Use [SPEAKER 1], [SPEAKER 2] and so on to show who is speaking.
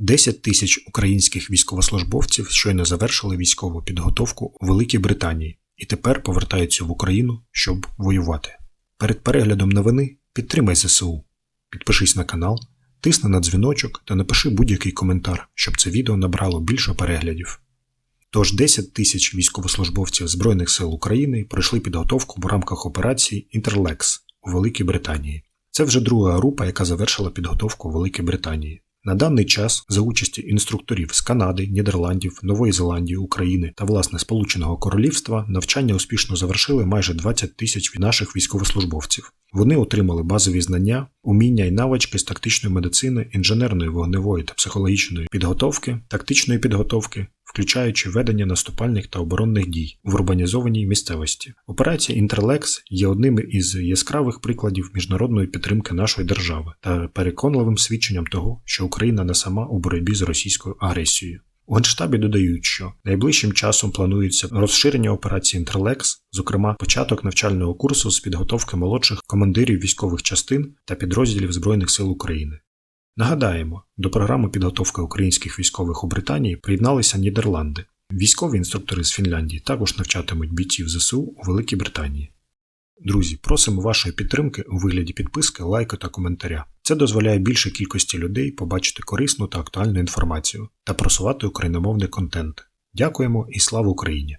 [SPEAKER 1] 10 тисяч українських військовослужбовців щойно завершили військову підготовку у Великій Британії і тепер повертаються в Україну, щоб воювати. Перед переглядом новини підтримай ЗСУ, підпишись на канал, тисни на дзвіночок та напиши будь-який коментар, щоб це відео набрало більше переглядів. Тож 10 тисяч військовослужбовців Збройних сил України пройшли підготовку в рамках операції Інтерлекс у Великій Британії. Це вже друга група, яка завершила підготовку у Великій Британії. На даний час за участі інструкторів з Канади, Нідерландів, Нової Зеландії, України та власне Сполученого Королівства навчання успішно завершили майже 20 тисяч наших військовослужбовців. Вони отримали базові знання, уміння і навички з тактичної медицини, інженерної, вогневої та психологічної підготовки, тактичної підготовки, включаючи ведення наступальних та оборонних дій в урбанізованій місцевості. Операція Інтерлекс є одним із яскравих прикладів міжнародної підтримки нашої держави та переконливим свідченням того, що Україна не сама у боротьбі з російською агресією. У Генштабі додають, що найближчим часом планується розширення операції Інтерлекс, зокрема початок навчального курсу з підготовки молодших командирів військових частин та підрозділів Збройних сил України. Нагадаємо, до програми підготовки українських військових у Британії приєдналися Нідерланди. Військові інструктори з Фінляндії також навчатимуть бійців ЗСУ у Великій Британії. Друзі, просимо вашої підтримки у вигляді підписки, лайку та коментаря. Це дозволяє більшій кількості людей побачити корисну та актуальну інформацію та просувати україномовний контент. Дякуємо і слава Україні!